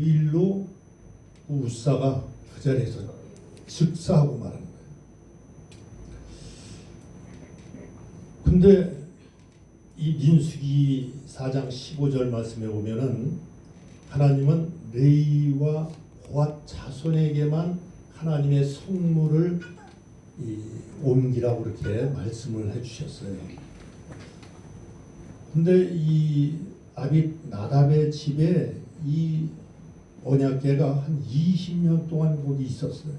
그 일로 우사가 그 자리에서 즉사하고 말하는 거예요. 근데 이 민수기 4장 15절 말씀에 보면은 하나님은 레이와 고앗 자손에게만 하나님의 성물을 이 옮기라고 그렇게 말씀을 해주셨어요. 근데 이 아비 나답의 집에 이 언약궤가 한 20년 동안 거기 있었어요.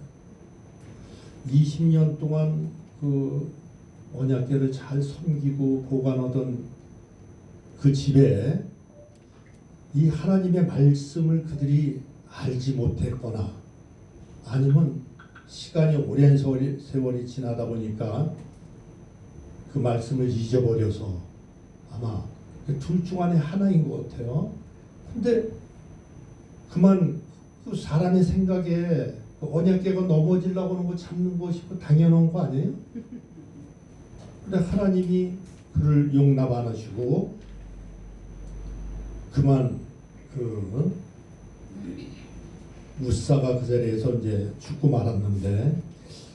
20년 동안 그 언약궤를 잘 섬기고 보관하던 그 집에 이 하나님의 말씀을 그들이 알지 못했거나 아니면 시간이 오랜 세월이, 세월이 지나다 보니까 그 말씀을 잊어버려서 아마 그 둘 중 안에 하나인 것 같아요. 근데 그만 그 사람의 생각에 그 언약궤가 넘어지려고 하는 거 잡는 것이 그 당연한 거 아니에요? 근데 하나님이 그를 용납 안 하시고 그만 그 우사가 그 자리에서 이제 죽고 말았는데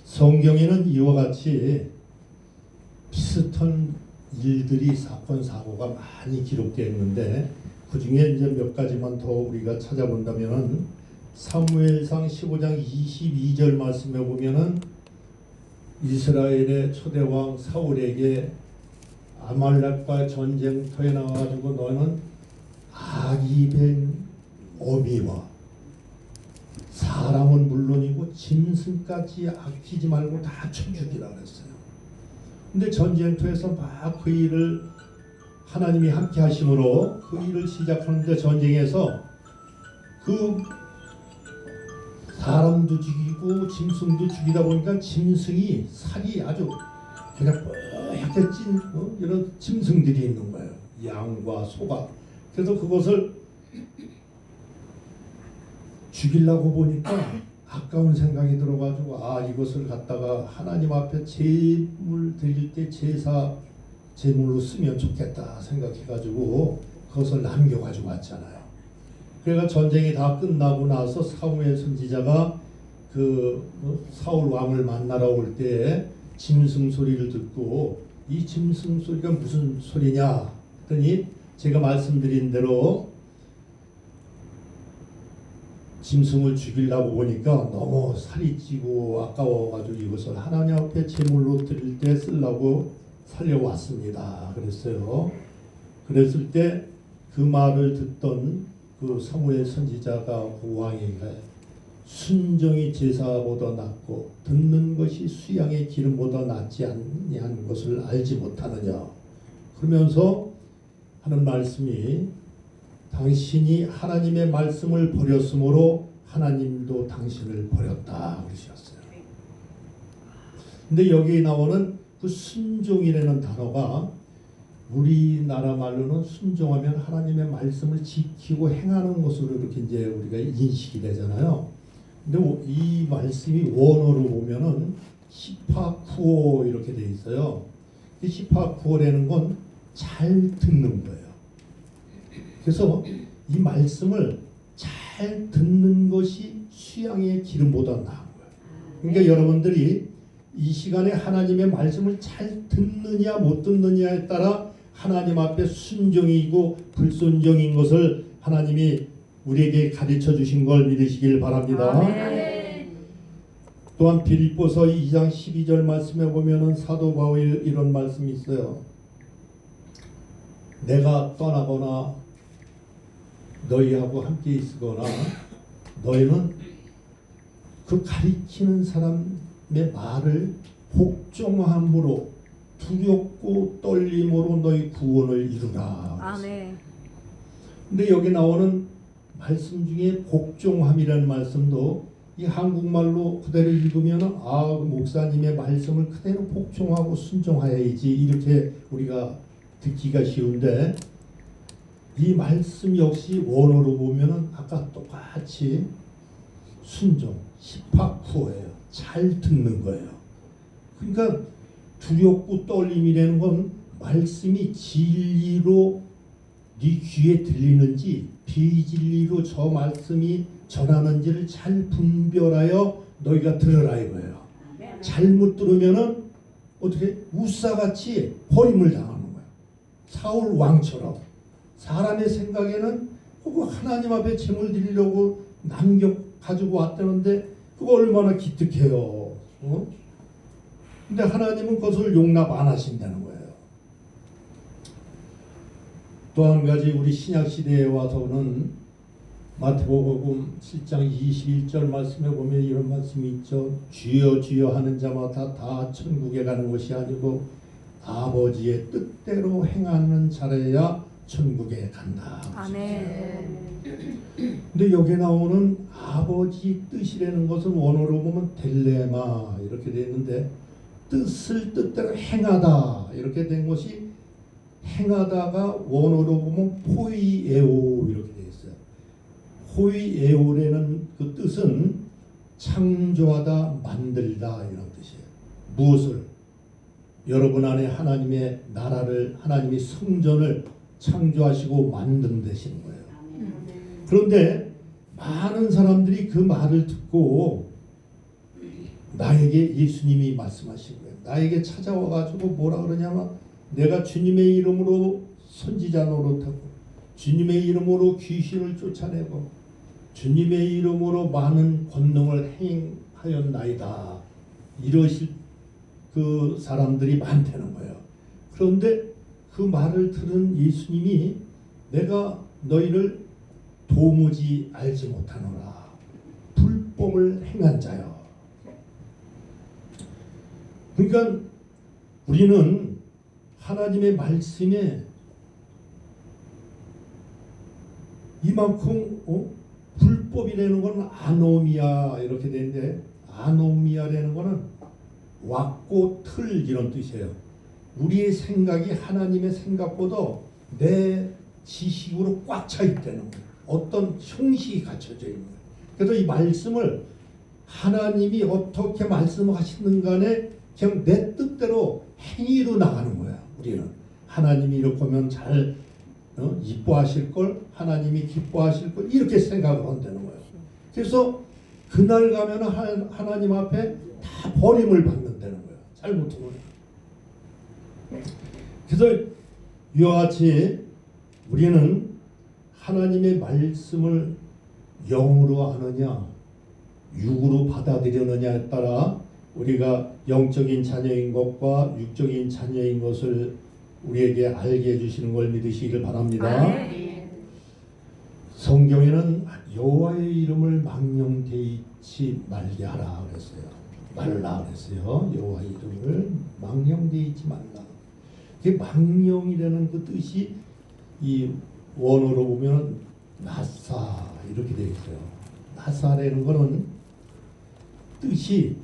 성경에는 이와 같이 비슷한 일들이 사건 사고가 많이 기록되어 있는데 그 중에 이제 몇 가지만 더 우리가 찾아본다면은 사무엘상 15장 22절 말씀에 보면은 이스라엘의 초대왕 사울에게 아말렉과 전쟁터에 나와가지고 너는 아기벤 어미와 사람은 물론이고 짐승까지 아끼지 말고 다 쳐죽이라 그랬어요. 근데 전쟁터에서 막 그 일을 하나님이 함께 하심으로 그 일을 시작하는데 전쟁에서 그 사람도 죽이고 짐승도 죽이다 보니까 짐승이 살이 아주 그냥 뽀얗게 찐 어? 이런 짐승들이 있는 거예요. 양과 소가. 그래서 그것을 죽이려고 보니까 아까운 생각이 들어가지고 아 이것을 갖다가 하나님 앞에 제물 드릴 때 제사 제물로 쓰면 좋겠다 생각해가지고 그것을 남겨가지고 왔잖아요. 그러니까 전쟁이 다 끝나고 나서 사무엘 선지자가 그 어, 사울 왕을 만나러 올 때 짐승 소리를 듣고 이 짐승 소리가 무슨 소리냐 했더니 제가 말씀드린 대로 짐승을 죽이려고 보니까 너무 살이 찌고 아까워가지고 이것을 하나님 앞에 제물로 드릴 때 쓰려고 살려왔습니다. 그랬어요. 그랬을 때 그 말을 듣던 그 사무엘 선지자가 그 왕에게 순정이 제사보다 낫고 듣는 것이 수양의 기름보다 낫지 않냐는 것을 알지 못하느냐 그러면서 하는 말씀이 당신이 하나님의 말씀을 버렸으므로 하나님도 당신을 버렸다 그러셨어요. 근데 여기 나오는 그 순종이라는 단어가 우리나라 말로는 순종하면 하나님의 말씀을 지키고 행하는 것으로 이렇게 이제 우리가 인식이 되잖아요. 근데 이 말씀이 원어로 보면은 시파쿠오 이렇게 돼 있어요. 이 시파쿠오라는 건 잘 듣는 거예요. 그래서 이 말씀을 잘 듣는 것이 수양의 기름보다 나은 거예요. 그러니까 여러분들이 이 시간에 하나님의 말씀을 잘 듣느냐 못 듣느냐에 따라 하나님 앞에 순종이고 불순종인 것을 하나님이 우리에게 가르쳐 주신 걸 믿으시길 바랍니다. 또한 빌립보서 2장 12절 말씀에 보면은 사도 바울 이런 말씀이 있어요. 내가 떠나거나 너희하고 함께 있으거나 너희는 그 가리키는 사람 의 말을 복종함으로 두렵고 떨림으로 너희 구원을 이루라. 아, 네. 근데 여기 나오는 말씀 중에 복종함이라는 말씀도 이 한국말로 그대로 읽으면 아 목사님의 말씀을 그대로 복종하고 순종하여야지 이렇게 우리가 듣기가 쉬운데 이 말씀 역시 원어로 보면은 아까 똑같이 순종, 시파쿠어예요. 잘 듣는 거예요. 그러니까 두렵고 떨림이라는 건 말씀이 진리로 네 귀에 들리는지 비진리로 저 말씀이 전하는지를 잘 분별하여 너희가 들으라 이거예요. 잘못 들으면은 어떻게 우사같이 버림을 당하는 거야. 사울 왕처럼 사람의 생각에는 하나님 앞에 제물 드리려고 남겨 가지고 왔다는데 그거 얼마나 기특해요. 어? 근데 하나님은 그것을 용납 안 하신다는 거예요. 또 한 가지 우리 신약 시대에 와서는 마태복음 7장 21절 말씀에 보면 이런 말씀이 있죠. 주여 주여 하는 자마다 다 천국에 가는 것이 아니고 아버지의 뜻대로 행하는 자라야 천국에 간다. 아멘. 근데 여기 나오는 아버지 뜻이라는 것은 원어로 보면 델레마 이렇게 되어 있는데 뜻을 뜻대로 행하다 이렇게 된 것이 행하다가 원어로 보면 포이에오 이렇게 되어 있어요. 포이에오라는 그 뜻은 창조하다 만들다 이런 뜻이에요. 무엇을 여러분 안에 하나님의 나라를 하나님의 성전을 창조하시고 만든 되시는 거예요. 그런데 많은 사람들이 그 말을 듣고 나에게 예수님이 말씀하신 거예요. 나에게 찾아와 가지고 뭐라 그러냐면 내가 주님의 이름으로 선지자 노릇하고 주님의 이름으로 귀신을 쫓아내고 주님의 이름으로 많은 권능을 행하였나이다. 이러실 그 사람들이 많다는 거예요. 그런데 그 말을 들은 예수님이 내가 너희를 도무지 알지 못하노라. 불법을 행한 자여. 그러니까 우리는 하나님의 말씀에 이만큼 어? 불법이라는 건 아노미아 이렇게 되는데 아노미아라는 거는 왁고 틀 이런 뜻이에요. 우리의 생각이 하나님의 생각보다 내 지식으로 꽉 차 있다는 거예요. 어떤 형식이 갖춰져 있는 거예요. 그래서 이 말씀을 하나님이 어떻게 말씀하시는 간에 그냥 내 뜻대로 행위로 나가는 거야. 우리는 하나님이 이렇게 하면 잘 어? 이뻐하실 걸 하나님이 기뻐하실 걸 이렇게 생각을 한다는 거예요. 그래서 그날 가면 하나님 앞에 다 버림을 받는다는 거예요. 잘못하면. 그래서 이와 같이 우리는 하나님의 말씀을 영으로 하느냐 육으로 받아들이느냐에 따라 우리가 영적인 자녀인 것과 육적인 자녀인 것을 우리에게 알게 해주시는 걸 믿으시기를 바랍니다. 아멘. 성경에는 여호와의 이름을 망령되이치 말게 하라 그랬어요. 말라 그랬어요. 여호와의 이름을 망령되이치 말라. 그 망령이라는 그 뜻이 이 원어로 보면 나사 이렇게 되어 있어요. 나사라는 거는 뜻이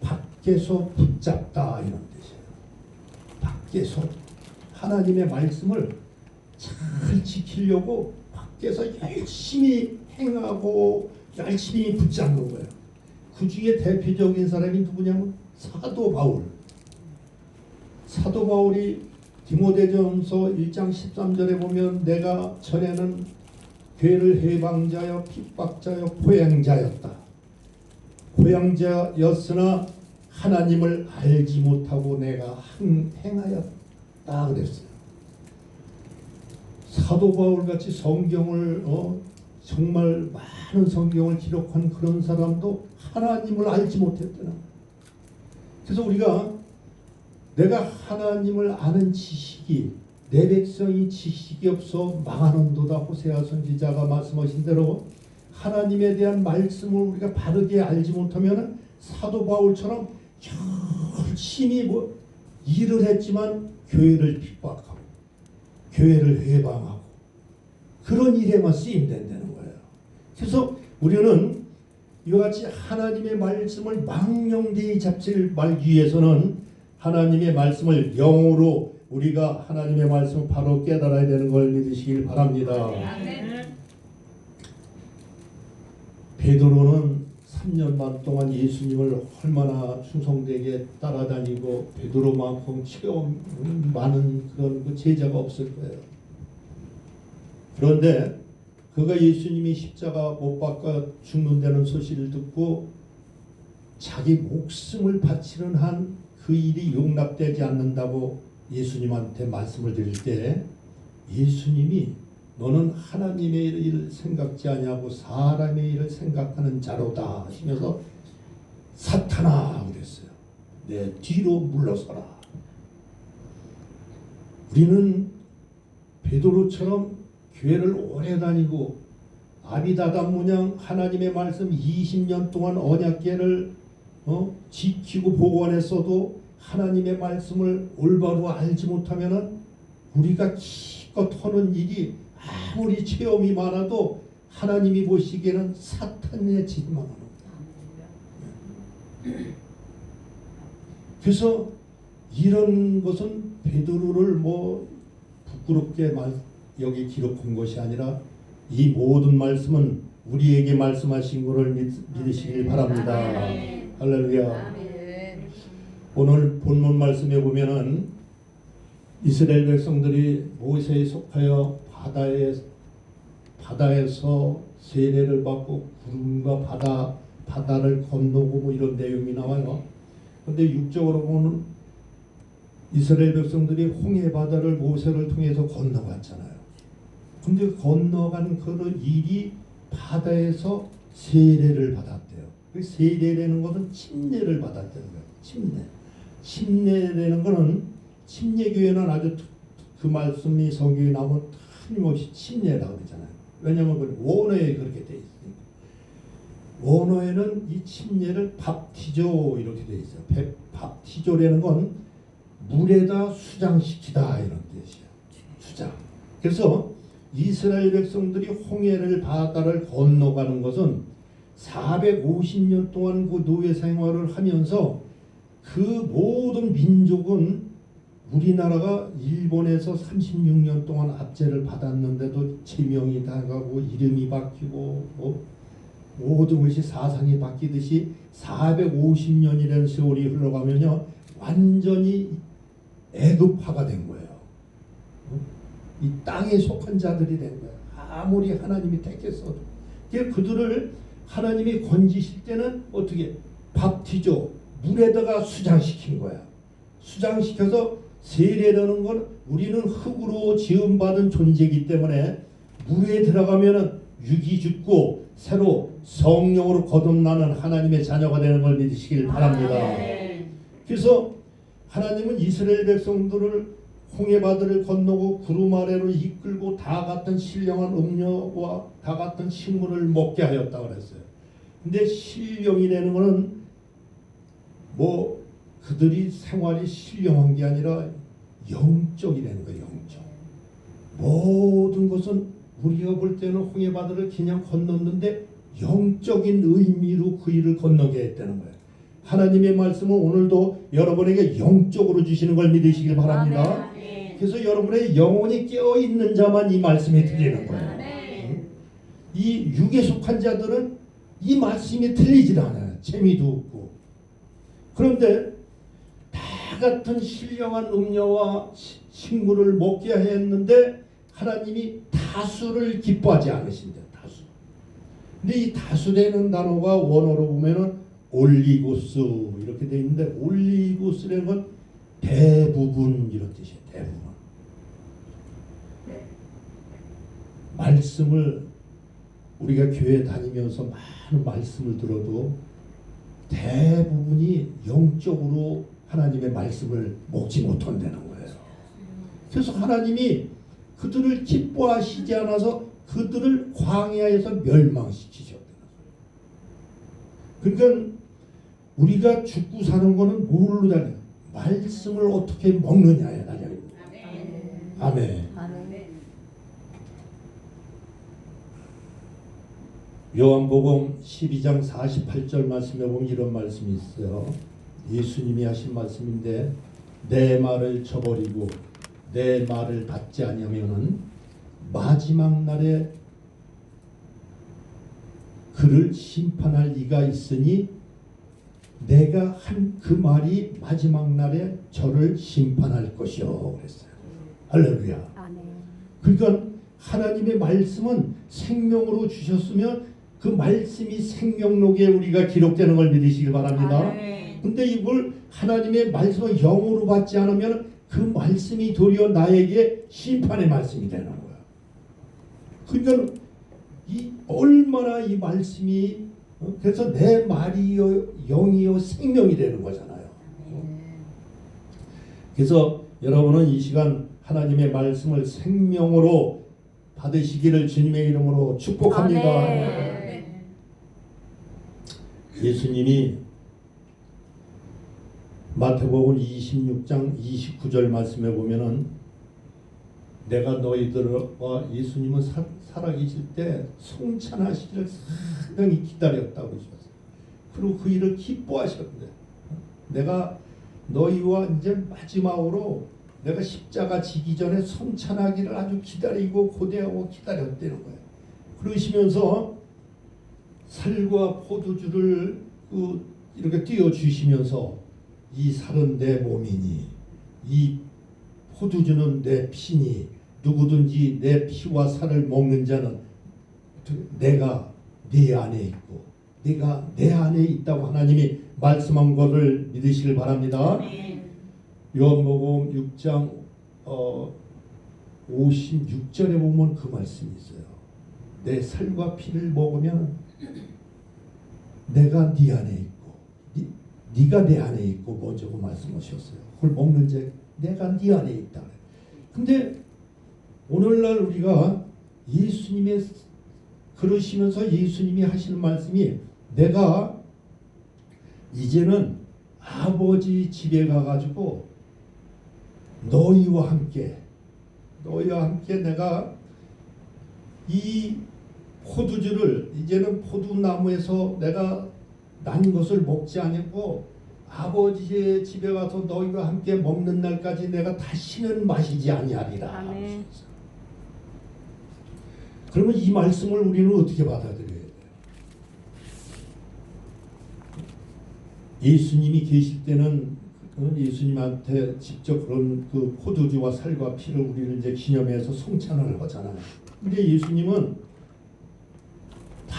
밖에서 붙잡다 이런 뜻이에요. 밖에서 하나님의 말씀을 잘 지키려고 밖에서 열심히 행하고 열심히 붙잡는 거예요. 그 중에 대표적인 사람이 누구냐면 사도 바울. 사도 바울이 디모데전서 1장 13절에 보면 내가 전에는 괴를 해방자여 핍박자여 포양자였다. 포양자였으나 하나님을 알지 못하고 내가 행하였다 그랬어요. 사도 바울 같이 성경을 어, 정말 많은 성경을 기록한 그런 사람도 하나님을 알지 못했더라. 그래서 우리가 내가 하나님을 아는 지식이 내 백성이 지식이 없어 망하는도다 호세아 선지자가 말씀하신 대로 하나님에 대한 말씀을 우리가 바르게 알지 못하면 사도 바울처럼 열심히 뭐 일을 했지만 교회를 핍박하고 교회를 해방하고 그런 일에만 쓰임 된다는 거예요. 그래서 우리는 이와 같이 하나님의 말씀을 망령되이 잡지를 말 위해서는 하나님의 말씀을 영으로 우리가 하나님의 말씀을 바로 깨달아야 되는 걸 믿으시길 바랍니다. 베드로는 3년 반 동안 예수님을 얼마나 충성되게 따라다니고 베드로만큼 체험 많은 그런 그 제자가 없을 거예요. 그런데 그가 예수님이 십자가 못 박아 죽는다는 소식을 듣고 자기 목숨을 바치는 한 그 일이 용납되지 않는다고 예수님한테 말씀을 드릴 때 예수님이 너는 하나님의 일을 생각지 아니하고 사람의 일을 생각하는 자로다 하시면서 사탄아 그랬어요. 내 뒤로 물러서라. 우리는 베드로처럼 교회를 오래 다니고 아비다담 문양 하나님의 말씀 20년 동안 언약계를 어? 지키고 보관했어도 하나님의 말씀을 올바로 알지 못하면은 우리가 기껏 하는 일이 아무리 체험이 많아도 하나님이 보시기에는 사탄의 짓만 하는. 그래서 이런 것은 베드로를 뭐 부끄럽게 말, 여기 기록한 것이 아니라 이 모든 말씀은 우리에게 말씀하신 것을 믿, 믿으시길 바랍니다. 할렐루야. 오늘 본문 말씀에 보면은 이스라엘 백성들이 모세에 속하여 바다에 바다에서 세례를 받고 구름과 바다 바다를 건너고 뭐 이런 내용이 나와요. 근데 육적으로 보면 이스라엘 백성들이 홍해 바다를 모세를 통해서 건너갔잖아요. 근데 건너가는 그 일이 바다에서 세례를 받았대요. 그 세례라는 것은 침례를 받았다는 거예요. 침례. 침례라는 것은 침례교회는 아주 그 말씀이 성경에 나오면 틀림없이 침례라고 그러잖아요. 왜냐하면 그 원어에 그렇게 돼 있으니까. 원어에는 이 침례를 밥티조 이렇게 돼 있어요. 배- 밥티조라는 건 물에다 수장시키다 이런 뜻이에요. 수장. 그래서 이스라엘 백성들이 홍해를 바다를 건너가는 것은 450년 동안 그 노예 생활을 하면서 그 모든 민족은 우리나라가 일본에서 36년 동안 압제를 받았는데도 제명이 당하고 이름이 바뀌고 뭐 모든 것이 사상이 바뀌듯이 450년이라는 세월이 흘러가면요 완전히 애굽화가 된 거예요. 어? 이 땅에 속한 자들이 된 거예요. 아무리 하나님이 택했어도. 그들을 하나님이 건지실 때는 어떻게 밥티죠 물에다가 수장시킨 거야. 수장시켜서 세례라는 건 우리는 흙으로 지음받은 존재이기 때문에 물에 들어가면은 육이 죽고 새로 성령으로 거듭나는 하나님의 자녀가 되는 걸 믿으시길 바랍니다. 아멘. 그래서 하나님은 이스라엘 백성들을 홍해 바다를 건너고 구름 아래로 이끌고 다 같은 신령한 음료와 다 같은 식물을 먹게 하였다 그랬어요. 근데 신령이라는 거는 뭐 그들이 생활이 신령한 게 아니라 영적이라는 거예요. 영적. 모든 것은 우리가 볼 때는 홍해 바다를 그냥 건넜는데 영적인 의미로 그 일을 건너게 했다는 거예요. 하나님의 말씀은 오늘도 여러분에게 영적으로 주시는 걸 믿으시길 바랍니다. 아멘. 그래서 여러분의 영혼이 깨어 있는 자만 이 말씀이 들리는 거예요. 아멘. 이 육에 속한 자들은 이 말씀이 들리질 않아요. 재미도 없고. 그런데 다 같은 신령한 음료와 시- 식물을 먹게 했는데 하나님이 다수를 기뻐하지 않으신다. 다수. 근데 이 다수라는 단어가 원어로 보면은 올리고스 이렇게 돼 있는데 올리고스라는 건 대부분 이런 뜻이에요. 대부분. 말씀을 우리가 교회 다니면서 많은 말씀을 들어도 대부분이 영적으로 하나님의 말씀을 먹지 못한다는 거예요. 그래서 하나님이 그들을 기뻐하시지 않아서 그들을 광야에서 멸망시키셨다는 거예요. 그러니까 우리가 죽고 사는 거는 뭘로 달려? 말씀을 어떻게 먹느냐에 달려 있는 거예요. 아멘. 아멘. 아멘. 요한복음 12장 48절 말씀에 보면 이런 말씀이 있어요. 예수님이 하신 말씀인데 내 말을 저버리고 내 말을 받지 아니하면은 마지막 날에 그를 심판할 이가 있으니 내가 한 그 말이 마지막 날에 저를 심판할 것이요 그랬어요. 할렐루야. 그러니까 하나님의 말씀은 생명으로 주셨으면 그 말씀이 생명록에 우리가 기록되는 걸 믿으시기 바랍니다. 아멘. 근데 이걸 하나님의 말씀을 영으로 받지 않으면 그 말씀이 도리어 나에게 심판의 말씀이 되는 거야. 그러니까 이 얼마나 이 말씀이 어? 그래서 내 말이요 영이요 생명이 되는 거잖아요. 그래서 여러분은 이 시간 하나님의 말씀을 생명으로 받으시기를 주님의 이름으로 축복합니다. 아멘. 예수님이 마태복음 26장 29절 말씀에 보면은 내가 너희들과 예수님은 사, 살아계실 때 송찬하시기를 상당히 기다렸다고 하셨어요. 그리고 그 일을 기뻐하셨는데 내가 너희와 이제 마지막으로 내가 십자가 지기 전에 성찬하기를 아주 기다리고 고대하고 기다렸다는 거예요. 그러시면서 살과 포도주를 그 이렇게 띄워 주시면서 이 살은 내 몸이니 이 포도주는 내 피니 누구든지 내 피와 살을 먹는 자는 내가 네 안에 있고 네가 내 안에 있다고 하나님이 말씀한 것을 믿으시길 바랍니다. 요한복음 6장 어 56절에 보면 그 말씀이 있어요. 내 살과 피를 먹으면 내가 네 안에 있고 네, 네가 내 안에 있고 그 말씀하셨어요. 그걸 먹는 자 내가 네 안에 있다. 근데 오늘날 우리가 예수님의 그러시면서 예수님이 하시는 말씀이 내가 이제는 아버지 집에 가가지고 너희와 함께 너희와 함께 내가 이 포도주를 이제는 포도나무에서 내가 난 것을 먹지 않고 아버지의 집에 가서 너희와 함께 먹는 날까지 내가 다시는 마시지 아니하리라. 아멘. 그러면 이 말씀을 우리는 어떻게 받아들여야 돼요? 예수님이 계실 때는 어, 예수님한테 직접 그런 그 포도주와 살과 피를 우리를 이제 기념해서 성찬을 하잖아요. 근데 예수님은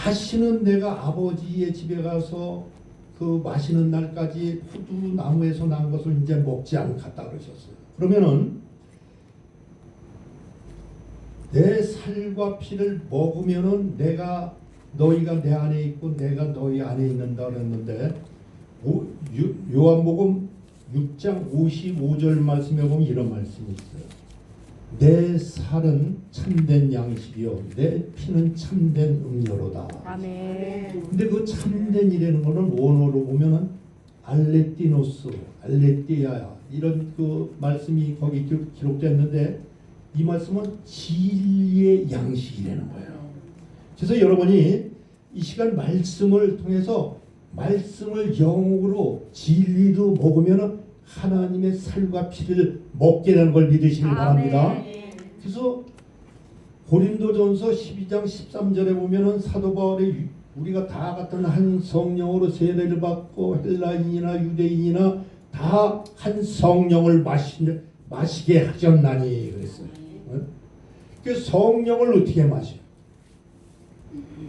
다시는 내가 아버지의 집에 가서 그 마시는 날까지 포도나무에서 난 것을 이제 먹지 않겠다 그러셨어요. 그러면은 내 살과 피를 먹으면은 내가 너희가 내 안에 있고 내가 너희 안에 있는다 그랬는데 요한복음 6장 55절 말씀에 보면 이런 말씀이 있어요. 내 살은 참된 양식이요 내 피는 참된 음료로다. 아멘. 근데 그 참된 이라는 거는 원어로 보면은 알레티노스, 알레티아야 이런 그 말씀이 거기 기- 기록됐는데 이 말씀은 진리의 양식이라는 거예요. 그래서 여러분이 이 시간 말씀을 통해서 말씀을 영으로 진리로 먹으면 하나님의 살과 피를 먹게 되는 걸 믿으시길 바랍니다. 아멘. 그래서 고린도전서 12장 13절에 보면은 사도 바울이 유- 우리가 다 같은 한 성령으로 세례를 받고 헬라인이나 유대인이나 다 한 성령을 마시, 마시게 하셨나니 그랬어요. 어? 그 성령을 어떻게 마셔?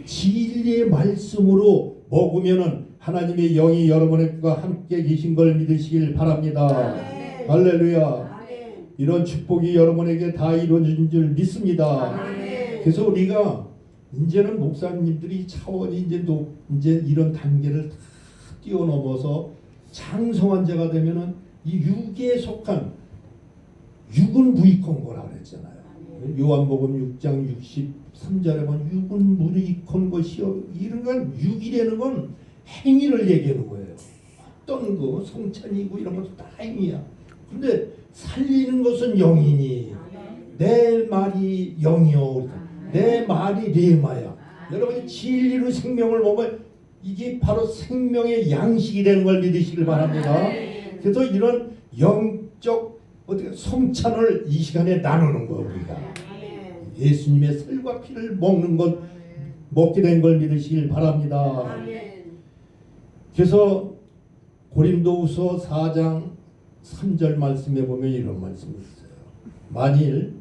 진리의 말씀으로 먹으면은 하나님의 영이 여러분과 함께 계신 걸 믿으시길 바랍니다. 아멘. 할렐루야. 아멘. 이런 축복이 여러분에게 다 이루어진 줄 믿습니다. 아멘. 그래서 우리가 이제는 목사님들이 차원이 이제 높 이제 이런 단계를 다 뛰어넘어서 장성한 자가 되면은 이 육에 속한 육은 무익한 거라 그랬잖아요. 요한복음 6장 63절에 보면 육은 무익한 것이요 이런 건 육이라는 건 행위를 얘기하는 거예요. 어떤 거 성찬이고 이런 것도 다 행위야. 근데 살리는 것은 영이니 내 말이 영이요 내 말이 레마야. 여러분이 진리로 생명을 먹으면 이게 바로 생명의 양식이 되는 걸 믿으시길 바랍니다. 그래서 이런 영적 어떻게 성찬을 이 시간에 나누는 거 우리가 예수님의 살과 피를 먹는 것 먹게 된 걸 믿으시길 바랍니다. 그래서 고린도후서 4장 3절 말씀에 보면 이런 말씀이 있어요. 만일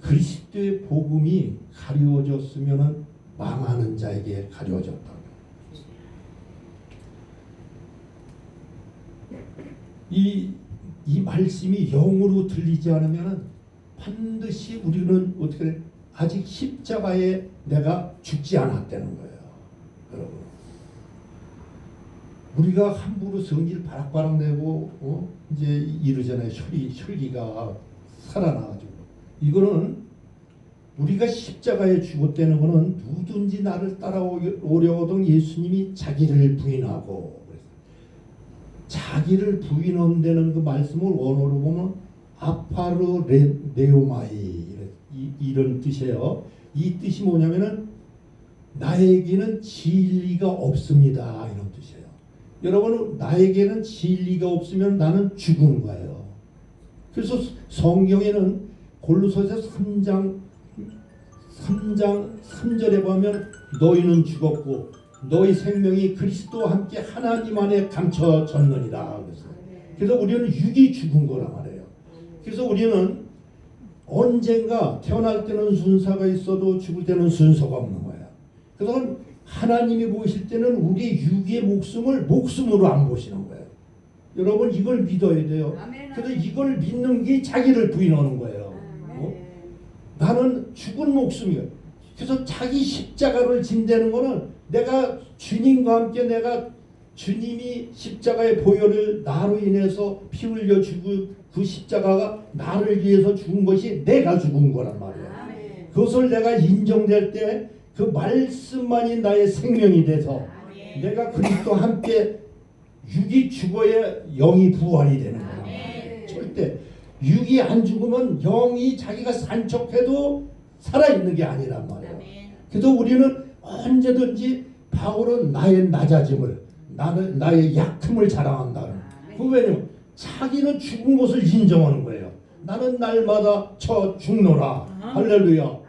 그리스도의 복음이 가려졌으면 망하는 자에게 가려졌다고. 이, 이 말씀이 영으로 들리지 않으면 반드시 우리는 어떻게 돼? 아직 십자가에 내가 죽지 않았다는 거예요. 여러분. 우리가 함부로 성질 바락바락 내고 어? 이제 이러잖아요. 혈이 혈기가 살아나가지고 이거는 우리가 십자가에 죽었다는 거는 누구든지 나를 따라오려거든 예수님이 자기를 부인하고 자기를 부인한다는 그 말씀을 원어로 보면 아파르 레, 네오마이 이- 이런 뜻이에요. 이 뜻이 뭐냐면은 나에게는 진리가 없습니다 이런. 여러분 나에게는 진리가 없으면 나는 죽은 거예요. 그래서 성경에는 골로새서 3장 3장 3절에 보면 너희는 죽었고 너희 생명이 그리스도와 함께 하나님 안에 감춰졌느니라 그래서 그래서 우리는 육이 죽은 거란 말이에요. 그래서 우리는 언젠가 태어날 때는 순서가 있어도 죽을 때는 순서가 없는 거야. 그래서 하나님이 보실 때는 우리 육의 목숨을 목숨으로 안 보시는 거예요. 여러분 이걸 믿어야 돼요. 그래서 이걸 믿는 게 자기를 부인하는 거예요. 어? 나는 죽은 목숨이야. 그래서 자기 십자가를 진다는 거는 내가 주님과 함께 내가 주님이 십자가의 보혈을 나로 인해서 피 흘려 주고 그 십자가가 나를 위해서 죽은 것이 내가 죽은 거란. 아멘. 그것을 내가 인정될 때 그 말씀만이 나의 생명이 돼서 내가 그리스도와 함께 육이 죽어야 영이 부활이 되는 거야. 아멘. 절대 육이 안 죽으면 영이 자기가 산척해도 살아있는 게 아니란 말이에요. 아멘. 그래서 우리는 언제든지 바울은 나의 낮아짐을 나는 나의 약함을 자랑한다. 그 왜냐면 자기는 죽은 것을 인정하는 거예요. 나는 날마다 저 죽노라. 할렐루야.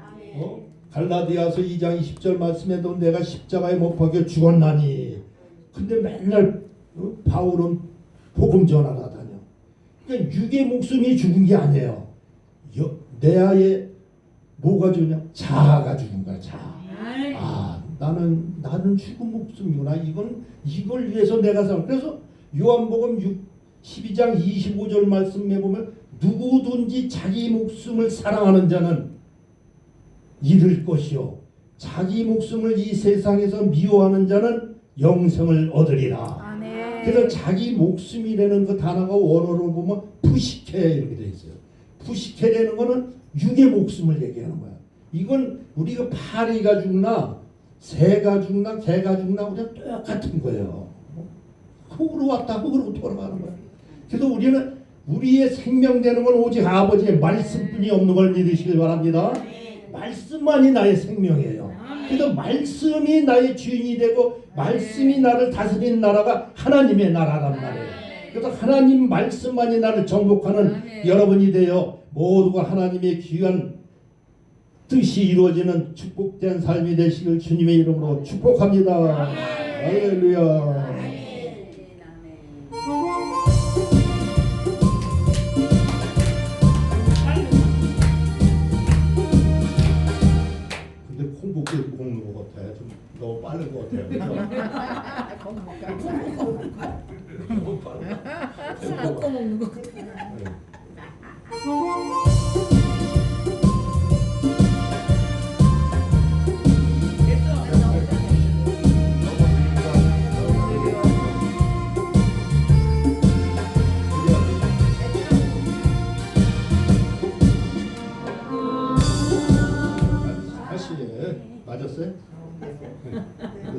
갈라디아서 2장 20절 말씀에도 내가 십자가에 못 박혀 죽었나니. 근데 맨날 어? 바울은 복음 전하러 다녀. 그러니까 육의 목숨이 죽은 게 아니에요. 여, 내 아에 뭐가 죽냐? 자아가 죽은 거야. 자아. 아멘. 아, 나는 나는 죽은 목숨이구나. 이건 이걸 위해서 내가 살. 그래서 요한복음 6 12장 25절 말씀에 보면 누구든지 자기 목숨을 사랑하는 자는 잃을 것이요 자기 목숨을 이 세상에서 미워하는 자는 영생을 얻으리라. 아멘. 그래서 자기 목숨이라는 그 단어가 원어로 보면 푸시케 이렇게 돼 있어요. 푸시케라는 거는 육의 목숨을 얘기하는 거야. 이건 우리가 파리가 죽나 새가 죽나 개가 죽나 그냥 똑같은 거예요. 흙으로 왔다 흙으로 돌아가는 거야. 그래서 우리는 우리의 생명되는 건 오직 아버지의 말씀뿐이 없는 걸 믿으시길 바랍니다. 말씀만이 나의 생명이에요. 그래서 말씀이 나의 주인이 되고 말씀이 나를 다스리는 나라가 하나님의 나라란 말이에요. 그래서 하나님 말씀만이 나를 정복하는. 여러분이 되어 모두가 하나님의 귀한 뜻이 이루어지는 축복된 삶이 되시길 주님의 이름으로 축복합니다. 할렐루야. 빠른 것 같아요. 빨라. 섞어 먹는 거 같아. 네. 다시 맞았어요? 네. 됐